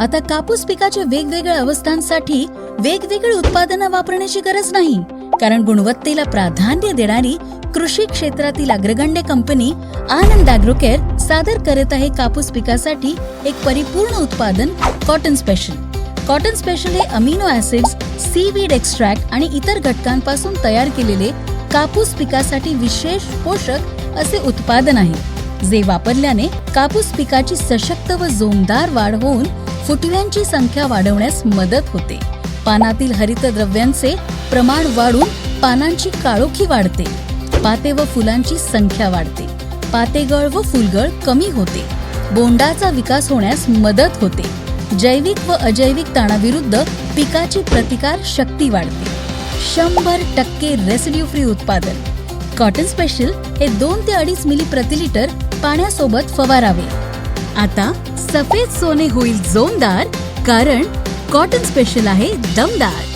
आता कापूस पिकाच्या वेगवेगळ्या अवस्थांसाठी वेगवेगळी उत्पादनं वापरण्याची गरज नाही. कारण गुणवत्तेला प्राधान्य देणारी कृषी क्षेत्रातील अग्रगण्य कंपनी आनंद अॅग्रोकेअर सादर करत आहे कापूस पिकासाठी एक परिपूर्ण उत्पादन कॉटन स्पेशल. कॉटन स्पेशल हे अमिनो ऍसिड्स सीवीड एक्स्ट्रॅक्ट आणि इतर घटकांपासून तयार केलेले कापूस पिकासाठी विशेष पोषक असे उत्पादन आहे. जे वापरल्याने कापूस पिकाची सशक्त व जोमदार वाढ होऊन फुटव्यांची संख्या वाढवण्यास मदत होते. पानातील हरितद्रव्यांचे प्रमाण वाढून पानांची काळोखी वाढते. पाते व फुलांची संख्या वाढते. पातेगळ व फुलगळ कमी होते. बोंडाचा विकास होण्यास मदत होते. जैविक व अजैविक ताणाविरुद्ध पिकाची प्रतिकार शक्ती वाढते. शंभर टक्के रेसिड्यू फ्री उत्पादन. कॉटन स्पेशल हे दोन ते अडीच मिली प्रति लिटर पाण्यासोबत फवारावे. आता सफेद सोने होईल जोमदार कारण कॉटन स्पेशल आहे दमदार.